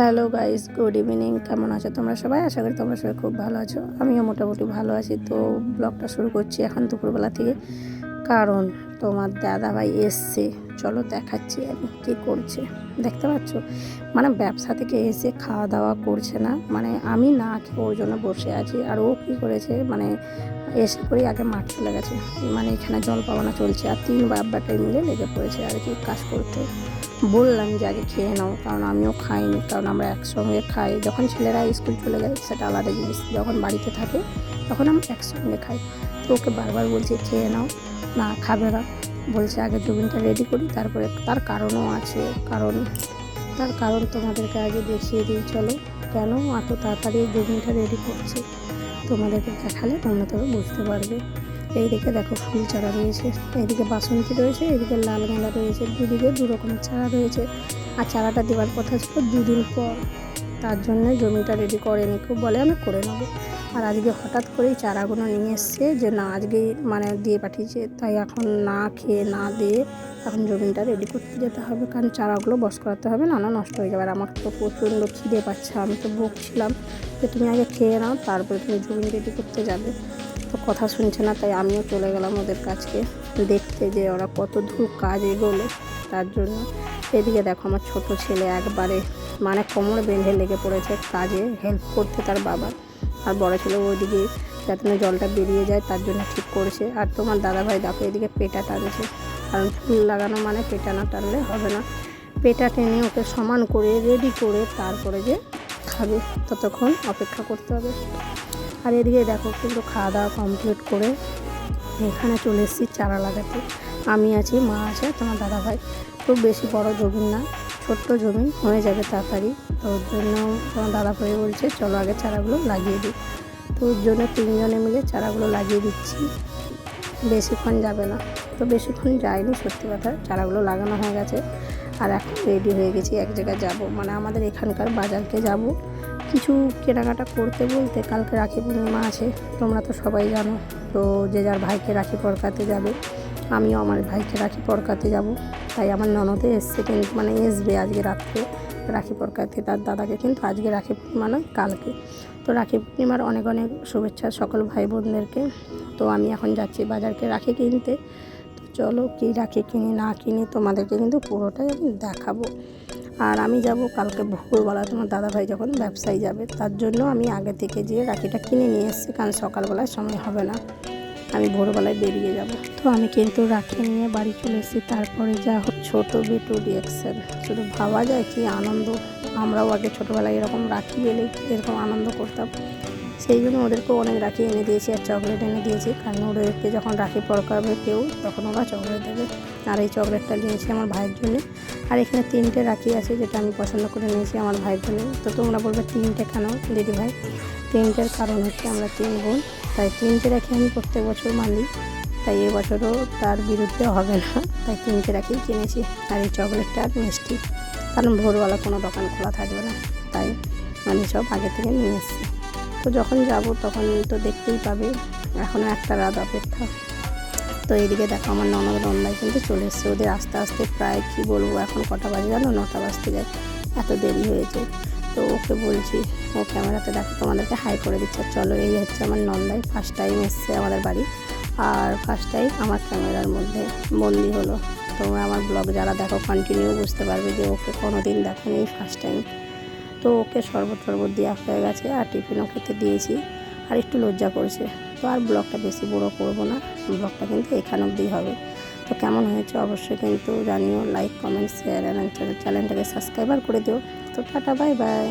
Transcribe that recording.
Hello guys, good evening. কেমন আছো তোমরা সবাই? আশা করি তোমরা সবাই খুব ভালো আছো। আমিও মোটামুটি ভালো আছি। তো ব্লগটা শুরু করছি এখন দুপুরবেলা থেকে। কারণ তোমার দাদা ভাই এসছে। চলো দেখাচ্ছি আমি কী করছে। দেখতে পাচ্ছ? মানে ব্যবসা থেকে এসে খাওয়া দাওয়া করছে না। মানে আমি না খেয়ে ওর জন্য বসে আছি। আর ও কী করেছে? মানে এসে করেই আগে মাঠ চলে গেছে। মানে এখানে জল পাওয়ানো চলছে। আর তিন বাব্বাটাই মিলে লেগে পড়েছে আর কি কাজ করতে। বললাম যে আগে খেয়ে নাও, কারণ আমিও খাইনি, কারণ আমরা একসঙ্গে খাই। যখন ছেলেরা স্কুল চলে যায়, সেটা আলাদা জিনিস। যখন বাড়িতে থাকে, তখন আমরা একসঙ্গে খাই। তো ওকে বারবার বলছি, খেয়ে নাও, না খাবে না। বলছে, আগে জমিনটা রেডি করি, তারপরে তার কারণও আছে। কারণ, তার কারণ তোমাদেরকে আগে দেখিয়ে দিই, চলো। কেন? এত তাড়াতাড়ি জমিনটা রেডি করছে। তোমাদেরকে দেখালে তোমরা তবে বুঝতে পারবে। এইদিকে দেখো ফুল চারা রয়েছে, এইদিকে বাসন্তী রয়েছে এদিকে লাল গাঁদা রয়েছে, দুদিকে দু রকমের চারা রয়েছে। আর চারাটা দেওয়ার কথা ছিল দুদিন পর, তার জন্য জমিটা রেডি করেনি খুব বলে আমি করে নেব। আর আজকে হঠাৎ করেই চারাগুলো নিয়ে এসছে যে না আজকেই মানে দিয়ে পাঠিয়েছে, তাই এখন না খেয়ে না দিয়ে এখন জমিটা রেডি করতে যেতে হবে, কারণ চারাগুলো বস করাতে হবে, না না নষ্ট হয়ে যাবে। আর আমার তো প্রচণ্ড খিদে পাচ্ছে, আমি তো বকছিলাম যে তুমি আগে খেয়ে নাও, তারপরে তুমি জমি রেডি করতে যাবে। তো কথা শুনছে না, তাই আমিও চলে গেলাম ওদের কাছকে দেখতে যে ওরা কত দূর কাজ এগোলো, তার জন্য। এদিকে দেখো আমার ছোট ছেলে একবারে মানে কোমর বেঁধে লেগে পড়েছে কাজে হেল্প করতে তার বাবা। আর বড় ছেলে ওইদিকে যাতে না জলটা বেরিয়ে যায়, তার জন্য ঠিক করেছে। আর তোমার দাদাভাই দেখো এদিকে পেটা টানছে। কারণ ফুল লাগানো মানে পেটা না টানলে হবে না। পেটা টেনে ওকে সমান করে রেডি করে তারপরে যে খাবে, ততক্ষণ অপেক্ষা করতে হবে। আর এদিকে দেখো কিন্তু খাওয়া দাওয়া কমপ্লিট করে এখানে চলে এসেছি চারা লাগাতে আমি আছি, মা আছে, তোমার দাদা ভাই খুব বেশি বড় জমিন না, ছোট্ট জমিন, হয়ে যাবে তাড়াতাড়ি। তো ওর জন্য তোমার দাদা ভাই বলছে, চলো আগে চারাগুলো লাগিয়ে দিই। তো ওর জন্য তিনজনে মিলে চারাগুলো লাগিয়ে দিচ্ছি। বেশিক্ষণ যাবে না। তো বেশিক্ষণ যায়নি, সত্যি কথা, চারাগুলো লাগানো হয়ে গেছে। আর এখন রেডি হয়ে গেছি, এক জায়গায় যাব। মানে আমাদের এখানকার বাজারকে যাব। কিছু কেনাকাটা করতে বলতে কালকে রাখি পূর্ণিমা আছে, তোমরা তো সবাই জানো। তো যে যার ভাইকে রাখি পরকাতে যাবে, আমিও আমার ভাইকে রাখি পরকাতে যাব। তাই আমার ননদে এসছে কিন্তু মানে এসবে আজকে রাত্রে রাখি পরকাতে, তার দাদাকে কিন্তু আজকে রাখি পূর্ণিমা নয়, কালকে। তো রাখি পূর্ণিমার অনেক অনেক শুভেচ্ছা সকল ভাই বোনদেরকে তো আমি এখন যাচ্ছি বাজারকে রাখি কিনতে। তো চলো কী রাখি কিনি না কিনি তোমাদেরকে কিন্তু পুরোটাই আমি দেখাবো। আর আমি যাব কালকে ভোরবেলা, তোমার দাদাভাই যখন ব্যবসায়ী যাবে, তার জন্য আমি আগে থেকে যেয়ে রাখিটা কিনে নিয়ে এসেছি, কারণ সকালবেলায় সময় হবে না, আমি ভোরবেলায় বেরিয়ে যাব। তো আমি কিন্তু রাখি নিয়ে বাড়ি চলে এসেছি, তারপরে যা হোক ছোটো বিটু রিয়াকশান শুধু ভাবা যায় কি আনন্দ, আমরাও আগে ছোটোবেলায় এরকম রাখি এলে এরকম আনন্দ করতাম। সেই জন্য ওদেরকেও অনেক রাখি এনে দিয়েছি আর চকলেট এনে দিয়েছি। কারণ ওদেরকে যখন রাখি পরকাবে কেউ, তখন ওরা চকলেট দেবে। আর এই চকলেটটা নিয়েছি আমার ভাইয়ের জন্য। আর এখানে তিনটে রাখি আছে যেটা আমি পছন্দ করে নিয়েছি আমার ভাইয়ের জন্য। তো তোমরা বলবে তিনটে কেন দিদি ভাই? তিনটের কারণ হচ্ছে আমরা তিন বোন। তাই তিনটে রাখি আমি প্রত্যেক বছর মানি। তাই এবছরও তার বিরুদ্ধে হবে না। তাই তিনটে রাখি কিনেছি। আর এই চকলেটটা আর মিষ্টি। কারণ ভোরবেলা কোনো দোকান খোলা থাকবে না। তাই আমি সব আগে থেকে নিয়ে এসেছি। তো যখন যাব তখন তো দেখতেই পাবে। এখনও একটা রাত অপেক্ষা। তো এইদিকে দেখো আমার ননদ রন্দায় কিন্তু চলে এসছে। ওদের আস্তে আস্তে প্রায় কী বলব, এখন কটা বাজে জানো? নটা বাজতে যায়। এত দেরি হয়েছে। তো ওকে বলছি, ও ক্যামেরাতে দেখো, তোমাদেরকে হাই করে দিচ্ছে। চলো, এই হচ্ছে আমার নন্দাই। ফার্স্ট টাইম এসছে আমাদের বাড়ি। আর ফার্স্ট টাইম আমার ক্যামেরার মধ্যে বন্দি হলো। তোমরা আমার ব্লগ যারা দেখো কন্টিনিউ বুঝতে পারবে যে ওকে কোনো দিন দেখো এই ফার্স্ট টাইম তো ওকে শরবত টরবত দেওয়া হয়ে গেছে আর টিফিনও খেতে দিয়েছি আর একটু লজ্জা করেছে। তো আর ব্লগটা বেশি বড় করব না, ব্লগটা কিন্তু এখান অবধি হবে। তো কেমন হয়েছে অবশ্যই কিন্তু জানিও লাইক কমেন্ট শেয়ার এবং চ্যানেলটাকে সাবস্ক্রাইবার করে দিও। তো টাটা বাই বাই